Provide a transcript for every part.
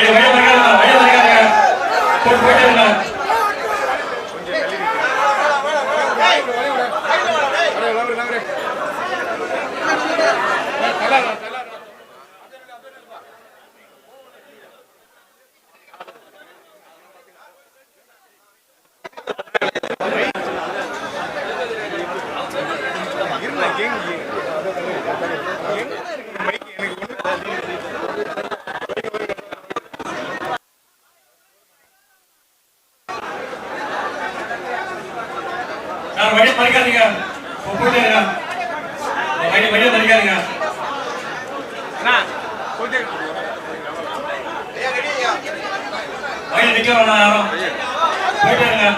வழி வழி மறிக்காதீங்க வழி போட்டு போயிட்டே நான் வழி மறிக்காதீங்க போ- போயிட்டே இருங்க. வழி வழி மறிக்காதீங்க வழி நிக்க வேணாம் யாரும். போயிட்டே இருங்க.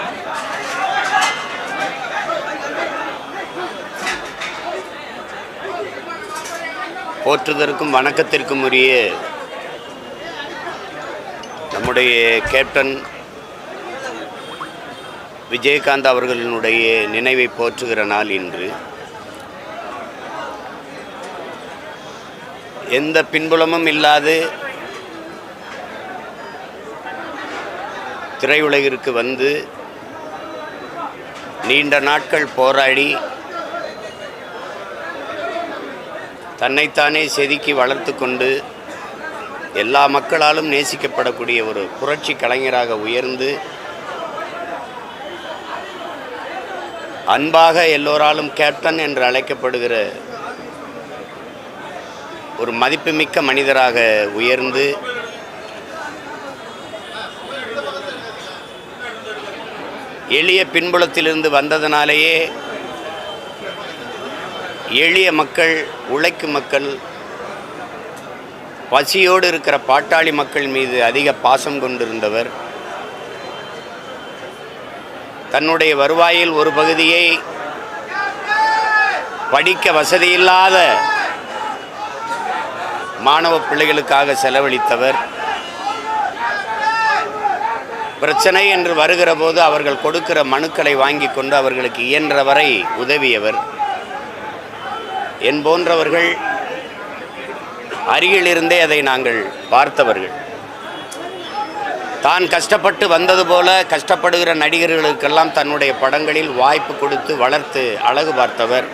போற்றுதற்கும் வணக்கத்திற்கும் உரிய நம்முடைய கேப்டன் விஜயகாந்த் அவர்களினுடைய நினைவை போற்றுகிற நாள் இன்று. எந்த பின்புலமும் இல்லாது திரையுலகிற்கு வந்து நீண்ட நாட்கள் போராடி தன்னைத்தானே செதுக்கி வளர்த்து கொண்டு எல்லா மக்களாலும் நேசிக்கப்படக்கூடிய ஒரு புரட்சி கலைஞராக உயர்ந்து அன்பாக எல்லோராலும் கேப்டன் என்று அழைக்கப்படுகிற ஒரு மதிப்புமிக்க மனிதராக உயர்ந்து எளிய பின்புலத்திலிருந்து வந்ததனாலேயே எளிய மக்கள் உழைக்கும் மக்கள் பசியோடு இருக்கிற பாட்டாளி மக்கள் மீது அதிக பாசம் கொண்டிருந்தவர். தன்னுடைய வருவாயில் ஒரு பகுதியை படிக்க வசதியில்லாத மாணவ பிள்ளைகளுக்காக செலவழித்தவர். பிரச்சனை என்று வருகிற போது அவர்கள் கொடுக்கிற மனுக்களை வாங்கி கொண்டு அவர்களுக்கு இயன்றவரை உதவியவர். என் போன்றவர்கள் அருகிலிருந்தே அதை நாங்கள் பார்த்தவர்கள். தான் கஷ்டப்பட்டு வந்தது போல கஷ்டப்படுகிற நடிகர்களுக்கெல்லாம் தன்னுடைய படங்களில் வாய்ப்பு கொடுத்து வளர்த்து அழகு பார்த்தவர்.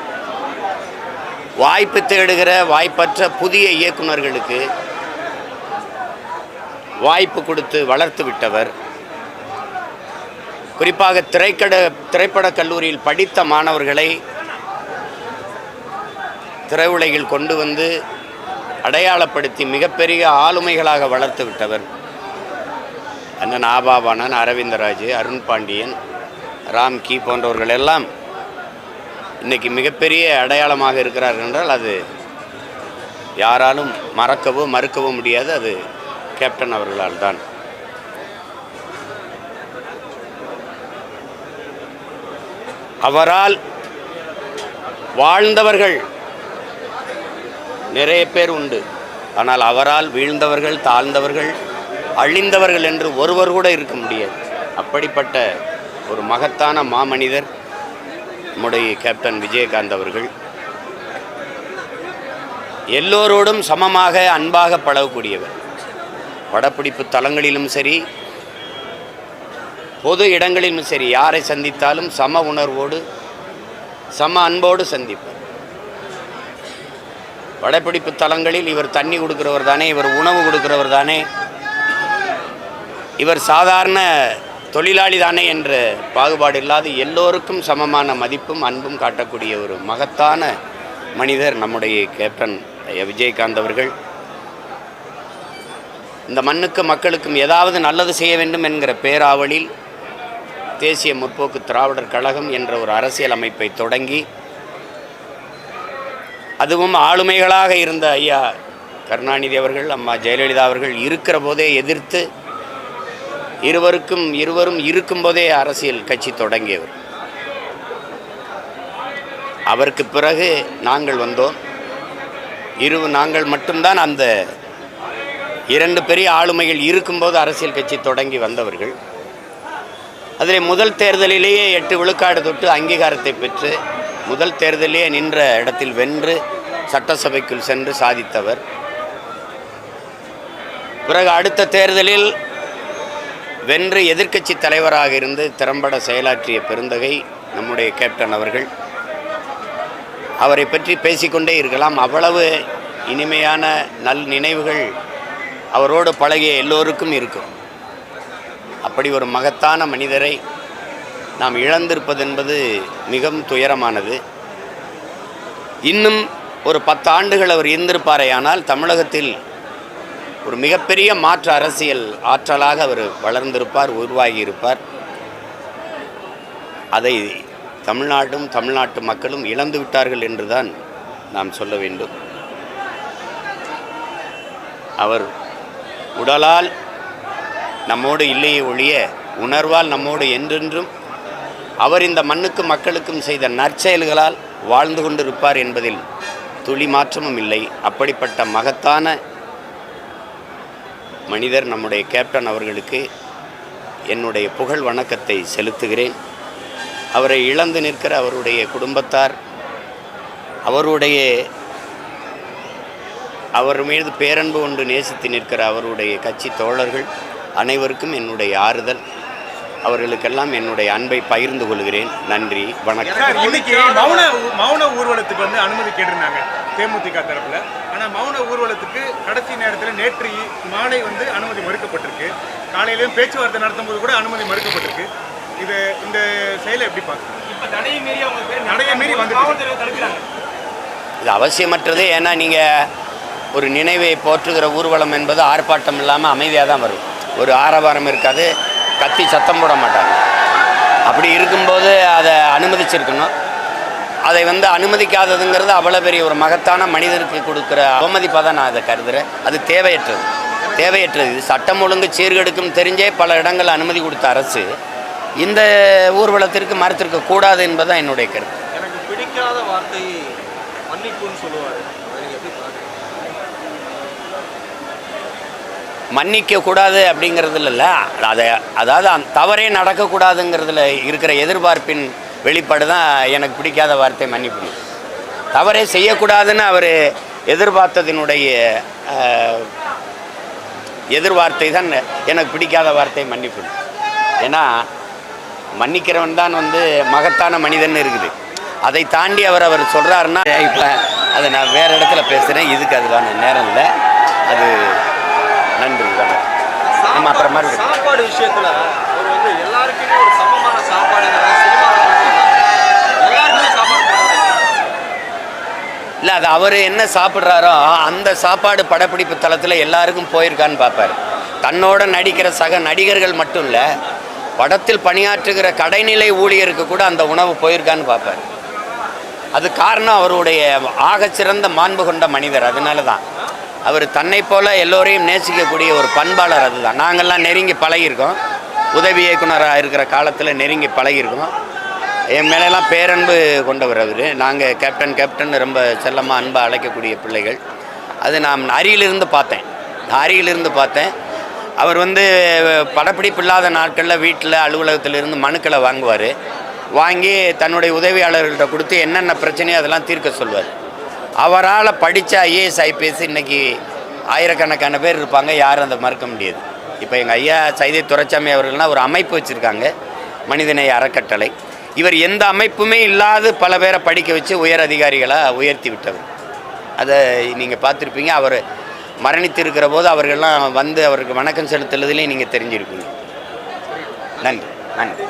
வாய்ப்பு தேடுகிற வாய்ப்பற்ற புதிய இயக்குனர்களுக்கு வாய்ப்பு கொடுத்து வளர்த்து விட்டவர். குறிப்பாக திரைக்கட திரைப்படக் கல்லூரியில் படித்த மாணவர்களை திரையுலகில் கொண்டு வந்து அடையாளப்படுத்தி மிகப்பெரிய ஆளுமைகளாக வளர்த்து விட்டவர். அண்ணன் ஆபாபானன் அரவிந்தராஜ் அருண் பாண்டியன் ராம் கி போன்றவர்கள் எல்லாம் இன்றைக்கி மிகப்பெரிய அடையாளமாக இருக்கிறார்கள் என்றால் அது யாராலும் மறக்கவோ மறுக்கவோ முடியாது. அது கேப்டன் அவர்களால் தான். அவரால் வாழ்ந்தவர்கள் நிறைய பேர் உண்டு. ஆனால் அவரால் வீழ்ந்தவர்கள் தாழ்ந்தவர்கள் அழிந்தவர்கள் என்று ஒருவர் கூட இருக்க முடியாது. அப்படிப்பட்ட ஒரு மகத்தான மாமனிதர் நம்முடைய கேப்டன் விஜயகாந்த் அவர்கள். எல்லோரோடும் சமமாக அன்பாக பழகக்கூடியவர். படப்பிடிப்பு தலங்களிலும் சரி பொது இடங்களிலும் சரி யாரை சந்தித்தாலும் சம உணர்வோடு சம அன்போடு சந்திப்பார். படப்பிடிப்பு தலங்களில் இவர் தண்ணி கொடுக்கிறவர் தானே இவர் உணவு கொடுக்கிறவர் தானே இவர் சாதாரண தொழிலாளி தானே என்ற பாகுபாடு இல்லாது எல்லோருக்கும் சமமான மதிப்பும் அன்பும் காட்டக்கூடிய ஒரு மகத்தான மனிதர் நம்முடைய கேப்டன் ஐயா விஜயகாந்த் அவர்கள். இந்த மண்ணுக்கு மக்களுக்கும் ஏதாவது நல்லது செய்ய வேண்டும் என்கிற பேராவலில் தேசிய முற்போக்கு திராவிடர் கழகம் என்ற ஒரு அரசியல் அமைப்பை தொடங்கி அதுவும் ஆளுமைகளாக இருந்த ஐயா கருணாநிதி அவர்கள் அம்மா ஜெயலலிதா அவர்கள் இருக்கிற போதே எதிர்த்து இருவருக்கும் இருவரும் இருக்கும்போதே அரசியல் கட்சி தொடங்கியவர். அவருக்கு பிறகு நாங்கள் வந்தோம். இரு நாங்கள் மட்டும்தான் அந்த இரண்டு பெரிய ஆளுமைகள் இருக்கும்போது அரசியல் கட்சி தொடங்கி வந்தவர்கள். அதில் முதல் தேர்தலிலேயே எட்டு விழுக்காடு தொட்டு அங்கீகாரத்தை பெற்று முதல் தேர்தலிலேயே நின்ற இடத்தில் வென்று சட்டசபைக்குள் சென்று சாதித்தவர். பிறகு அடுத்த தேர்தலில் வென்று எதிர்க்கட்சி தலைவராக இருந்து திறம்பட செயலாற்றிய பெருந்தகை நம்முடைய கேப்டன் அவர்கள். அவரை பற்றி பேசிக்கொண்டே இருக்கலாம். அவ்வளவு இனிமையான நல் நினைவுகள் அவரோடு பழகிய எல்லோருக்கும் இருக்கும். அப்படி ஒரு மகத்தான மனிதரை நாம் இழந்திருப்பது என்பது மிகவும் துயரமானது. இன்னும் ஒரு பத்து ஆண்டுகள் அவர் இருந்திருப்பாரேயானால் தமிழகத்தில் ஒரு மிகப்பெரிய மாற்று அரசியல் ஆற்றலாக அவர் வளர்ந்திருப்பார் உருவாகி இருப்பார் அதை தமிழ்நாடும் தமிழ்நாட்டு மக்களும் இழந்து விட்டார்கள் என்றுதான் நாம் சொல்ல வேண்டும். அவர் உடலால் நம்மோடு இல்லையே ஒழிய உணர்வால் நம்மோடு என்றென்றும் அவர் இந்த மண்ணுக்கும் மக்களுக்கும் செய்த நற்செயல்களால் வாழ்ந்து கொண்டிருப்பார் என்பதில் துளி மாற்றமும் இல்லை. அப்படிப்பட்ட மகத்தான மனிதர் நம்முடைய கேப்டன் அவர்களுக்கு என்னுடைய புகழ் வணக்கத்தை செலுத்துகிறேன். அவரை இழந்து நிற்கிற அவருடைய குடும்பத்தார் அவருடைய அவர் மீது பேரன்பு கொண்டு நேசித்து நிற்கிற அவருடைய கட்சி தோழர்கள் அனைவருக்கும் என்னுடைய ஆறுதல். அவர்களுக்கெல்லாம் என்னுடைய அன்பை பகிர்ந்து கொள்கிறேன். நன்றி வணக்கம். இன்னைக்கு மௌன மௌன ஊர்வலத்துக்கு வந்து அனுமதி கேட்டிருந்தாங்க. தேமுதிக தரப்புல. ஆனா மௌன ஊர்வலத்துக்கு கடைசி நேரத்தில் நேற்று மாலை வந்து அனுமதி மறுக்கப்பட்டிருக்கு. காலையிலயும் பேச்சுவார்த்தை நடத்தும் போது கூட அனுமதி மறுக்கப்பட்டிருக்கு. இது இந்த செயலை எப்படி பார்க்குறீங்க? இப்ப தடையை மீறி அவங்க தடையை மீறி வந்து தடுக்கிறாங்க. இது அவசியமற்றது. ஏன்னா நீங்கள் ஒரு நினைவை போற்றுகிற ஊர்வலம் என்பது ஆர்ப்பாட்டம் இல்லாமல் அமைதியாக தான் வரும். ஒரு ஆரவாரம் இருக்காது. கத்தி சத்தம் போட மாட்டாங்க. அப்படி இருக்கும்போது அதை அனுமதிச்சிருக்கணும். அதை வந்து அனுமதிக்காததுங்கிறது அவ்வளோ பெரிய ஒரு மகத்தான மனிதருக்கு கொடுக்குற அவமதிப்பாக தான் நான் அதை கருதுகிறேன் அது தேவையற்றது. தேவையற்றது. இது சட்டம் ஒழுங்கு சீர்கெடுக்கும் தெரிஞ்சே பல இடங்கள் அனுமதி கொடுத்த அரசு இந்த ஊர்வலத்திற்கு மறுத்திருக்க கூடாது என்பதுதான் என்னுடைய கருத்து. எனக்கு பிடிக்காத வார்த்தை மன்னிப்புன்னு சொல்லுவார். மன்னிக்க கூடாது அப்படிங்கிறதுல இல்லை. அதை அதாவது தவறே நடக்கக்கூடாதுங்கிறதுல இருக்கிற எதிர்பார்ப்பின் வெளிப்பாடு தான் எனக்கு பிடிக்காத வார்த்தை மன்னிப்பு. தவறே செய்யக்கூடாதுன்னு அவர் எதிர்பார்த்ததினுடைய எதிர்வார்த்தை தான் எனக்கு பிடிக்காத வார்த்தை மன்னிப்பு. ஏன்னா மன்னிக்கிறவன் தான் வந்து மகத்தான மனிதன் இருக்குது. அதை தாண்டி அவர் அவர் சொல்கிறாருன்னா இப்போ அதை நான் வேறு இடத்துல பேசுகிறேன் இதுக்கு அதுக்கான நேரம் இல்லை. அது நன்றி வணக்கம். நம்ம அப்புறம் சாப்பாடு விஷயத்தில் அவர் வந்து எல்லாருக்குமே ஒரு சமமான சாப்பாடு சினிமாவில் எல்லாருக்குமே சாப்பாடு போடுறாங்க இல்லை அது அவர் என்ன சாப்பிட்றாரோ அந்த சாப்பாடு படப்பிடிப்பு தளத்தில் எல்லாருக்கும் போயிருக்கான்னு பார்ப்பார் தன்னோட நடிக்கிற சக நடிகர்கள் மட்டும் இல்லை படத்தில் பணியாற்றுகிற கடைநிலை ஊழியருக்கு கூட அந்த உணவு போயிருக்கான்னு பார்ப்பார் அது காரணம் அவருடைய ஆகச்சிறந்த மாண்பு கொண்ட மனிதர் அதனால தான் அவர் தன்னை போல் எல்லோரையும் நேசிக்கக்கூடிய ஒரு பண்பாளர் அதுதான். நாங்கள்லாம் நெருங்கி பழகியிருக்கோம். உதவி இயக்குனராக இருக்கிற காலத்தில் நெருங்கி பழகியிருக்கோம். என் மேலெல்லாம் பேரன்பு கொண்டவர் அவர். நாங்கள் கேப்டன் கேப்டன் ரொம்ப செல்லமாக அன்பாக அழைக்கக்கூடிய பிள்ளைகள். அது நான் அருகிலிருந்து பார்த்தேன். அருகிலிருந்து பார்த்தேன். அவர் வந்து படப்பிடிப்பு இல்லாத நாட்களில் வீட்டில் அலுவலகத்தில் இருந்து மனுக்களை வாங்குவார். வாங்கி தன்னுடைய உதவியாளர்கள்ட்ட கொடுத்து என்னென்ன பிரச்சனையோ அதெல்லாம் தீர்க்க சொல்வார் அவரால் படித்த ஐஏஎஸ் ஐபிஎஸ் இன்றைக்கி ஆயிரக்கணக்கான பேர் இருப்பாங்க. யாரும் அதை மறுக்க முடியாது. இப்போ எங்கள் ஐயா சைதை துரைச்சாமி அவர்கள்லாம் ஒரு அமைப்பு வச்சுருக்காங்க. மனிதநேய அறக்கட்டளை. இவர் எந்த அமைப்புமே இல்லாத பல பேரை படிக்க வச்சு உயர் அதிகாரிகளாக உயர்த்தி விட்டவர். அதை நீங்கள் பார்த்துருப்பீங்க. அவர் மரணித்திருக்கிற போது அவர்கள்லாம் வந்து அவருக்கு வணக்கம் செலுத்துறதுலேயும் நீங்கள் தெரிஞ்சிருப்பீங்க. நன்றி நன்றி.